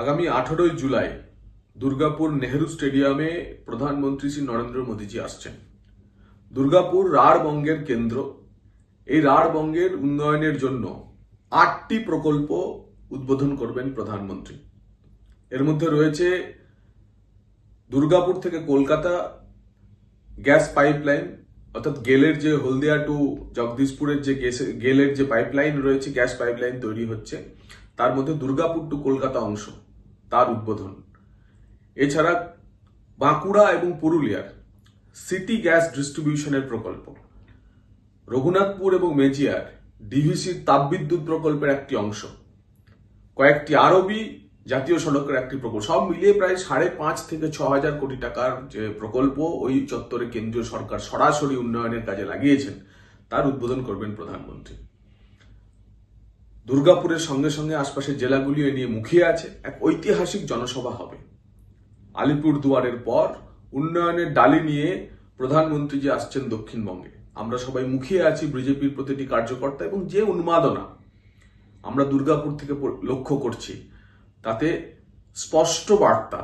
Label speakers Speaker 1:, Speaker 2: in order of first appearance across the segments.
Speaker 1: আগামী আঠারোই জুলাই দুর্গাপুর নেহেরু স্টেডিয়ামে প্রধানমন্ত্রী শ্রী নরেন্দ্র মোদীজি আসছেন। দুর্গাপুর রাঢ়বঙ্গের কেন্দ্র। এই রাঢ়বঙ্গের উন্নয়নের জন্য আটটি প্রকল্প উদ্বোধন করবেন প্রধানমন্ত্রী। এর মধ্যে রয়েছে দুর্গাপুর থেকে কলকাতা গ্যাস পাইপলাইন, অর্থাৎ গেলের যে হলদিয়া টু জগদীশপুরের যে গেলের যে পাইপলাইন রয়েছে, গ্যাস পাইপলাইন তৈরি হচ্ছে, তার মধ্যে দুর্গাপুর টু কলকাতা অংশ। তার উদ্বোধন। এছাড়া বাঁকুড়া এবং পুরুলিয়ার সিটি গ্যাস ডিস্ট্রিবিউশনের প্রকল্প, রঘুনাথপুর এবং মেজিয়ার ডিভিসির তাপবিদ্যুৎ প্রকল্পের একটি অংশ, কয়েকটি আরবি জাতীয় সড়কের একটি প্রকল্প, সব মিলিয়ে প্রায় সাড়ে পাঁচ থেকে ছ হাজার কোটি টাকার যে প্রকল্প ওই চত্বরে কেন্দ্রীয় সরকার সরাসরি উন্নয়নের কাজে লাগিয়েছেন, তার উদ্বোধন করবেন প্রধানমন্ত্রী। দুর্গাপুরের সঙ্গে সঙ্গে আশপাশের জেলাগুলি এ নিয়ে মুখিয়ে আছে এক ঐতিহাসিক জনসভা হবে। আলিপুর দুয়ারের পর উন্নয়নের ডালি নিয়ে প্রধানমন্ত্রী যে আসছেন দক্ষিণবঙ্গে, আমরা সবাই মুখিয়ে আছি বিজেপির প্রতিটি কার্যকর্তা এবং যে উন্মাদনা আমরা দুর্গাপুর থেকে লক্ষ্য করছি, তাতে স্পষ্ট বার্তা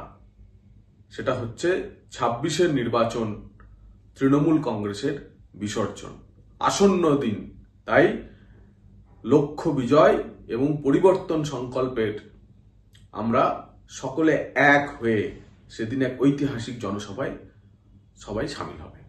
Speaker 1: সেটা হচ্ছে ছাব্বিশের নির্বাচন তৃণমূল কংগ্রেসের বিসর্জন। আসন্ন দিন, তাই লক্ষ্য বিজয় এবং পরিবর্তন সংকল্পের আমরা সকলে এক হয়ে সেদিন এক ঐতিহাসিক জনসভায় সবাই সামিল হবে।